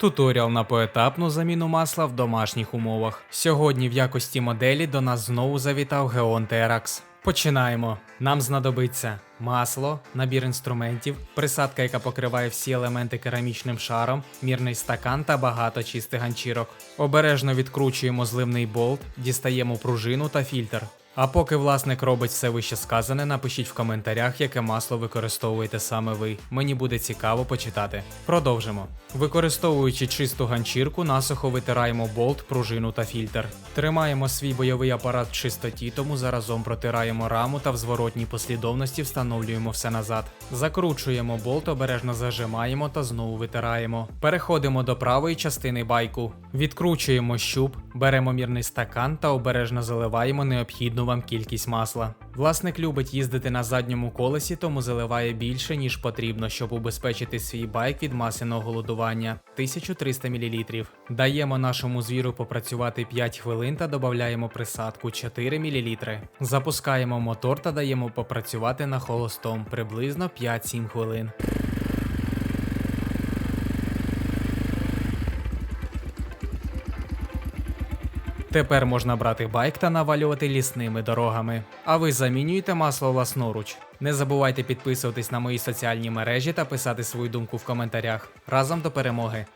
Туторіал на поетапну заміну масла в домашніх умовах. Сьогодні в якості моделі до нас знову завітав Geon Terax. Починаємо. Нам знадобиться масло, набір інструментів, присадка, яка покриває всі елементи керамічним шаром, мірний стакан та багато чистих ганчірок. Обережно відкручуємо зливний болт, дістаємо пружину та фільтр. А поки власник робить все вище сказане, напишіть в коментарях, яке масло використовуєте саме ви. Мені буде цікаво почитати. Продовжимо. Використовуючи чисту ганчірку, насухо витираємо болт, пружину та фільтр. Тримаємо свій бойовий апарат в чистоті, тому заразом протираємо раму та в зворотній послідовності встановлюємо все назад. Закручуємо болт, обережно зажимаємо та знову витираємо. Переходимо до правої частини байку. Відкручуємо щуп, беремо мірний стакан та обережно заливаємо необхідну вам кількість масла. Власник любить їздити на задньому колесі, тому заливає більше, ніж потрібно, щоб убезпечити свій байк від масляного голодування 1300 мл. Даємо нашому звіру попрацювати 5 хвилин та додаємо присадку 4 мл. Запускаємо мотор та даємо попрацювати на холостом приблизно 5-7 хвилин. Тепер можна брати байк та навалювати лісними дорогами. А ви замінюєте масло власноруч. Не забувайте підписуватись на мої соціальні мережі та писати свою думку в коментарях. Разом до перемоги!